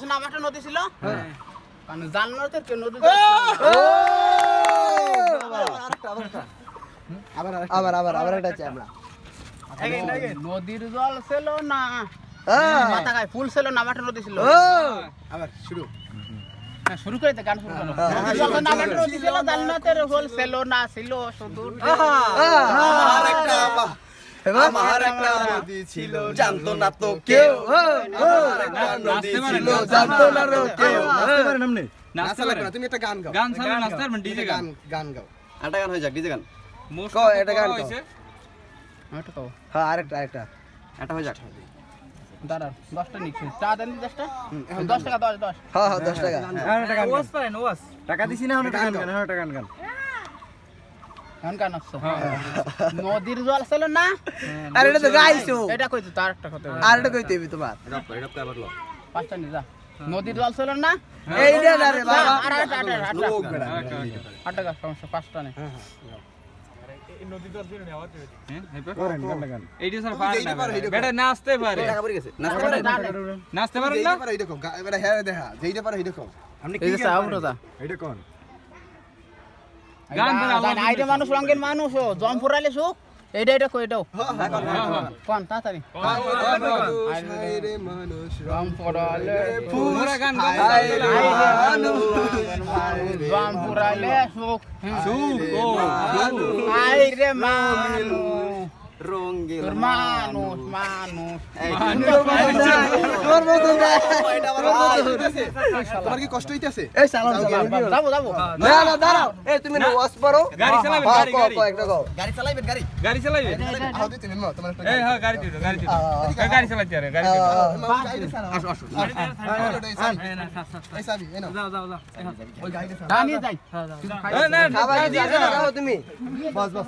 পাশে নামাটা নদী ছিল। কারণ জান্নাতের কেউ নদী আবার আবার আবার একটা চাই আমরা। নদীর জল ছিল না। হ্যাঁ। মাথা গায়ে ফুল ছিল নামাটা নদী ছিল। আবার শুরু। হ্যাঁ, শুরু করে গান শুরু করো। ছিল জান্নাতের ফুল ছিল না ছিল শুধু আমার একটা নদী ছিল জানতো না তো কেউ। আমার একটা নদী ছিল জানতো না তো কেউ। নাচা লাগবে না, তুমি একটা গান গাও। গান চালু নাচতে পারবেন ডিজে গান। গান গান গাও। আটা গান হয়ে যাক ডিজে গান। কও, এটা গান কও। হয়েছে ওটা কও। হ্যাঁ আরেকটা আরেকটা। আটা হয়ে যাক। দাঁড়া দশটা নিচ্ছি। চা দেন দি দশটা? দশ টাকা দশ দশ। হ্যাঁ হ্যাঁ দশ টাকা। ওয়াস পারেন ওয়াস টাকা দিছি না গান গান এখন গান আসছো নদীর জল ছিল না? আরে এটা তো গাইছো। এটা কইতো তার একটা কথা আর এটা কইতে হইবে তোমার। পাঁচটা নি যা। নদীর জল ছিল না? এইটা না রে বাবা। আর আটটা আটটা আটটা লোক বেড়া সমস্যা পাঁচটা না। নাচতে পারে। নাচতে পারে? নাচতে পারেন যেইটা পারো এইটা হ্যাঁ দেখা। যেইটা পারো এইটা এই যে সাউন্ডটা গান আইডে মানুষ রঙের মানুষ ও জম ফুরাইলে সুখ। এইটা এটা কই কোন তাড়াতাড়ি। মানুষ পুরা গান সুখ। সুখ আই রে মানুষ। রঙ্গিন তোর মানুষ মানুষ। না তোমার কি কষ্ট হইতাছে? এই সালাম যাব যাব। না না দাঁড়াও। এই তুমি না ওয়াশ পারো। গাড়ি চালাবেন হ্যাঁ, গাড়ি কও, গাড়ি। গাড়ি চালাইবেন গাড়ি। গাড়ি চালাবেন আও দিতে নিমো তোমার একটা এই হ্যাঁ গাড়ি দিও গাড়ি দিও গাড়ি চালাতে আরে গাড়ি দিও আসো আসো এই সাবি এই নাও। যাও যাও যাও। ওই যাই। না গাড়ি কি দিয়ে জানো যাও। খাও তুমি। বাস বাস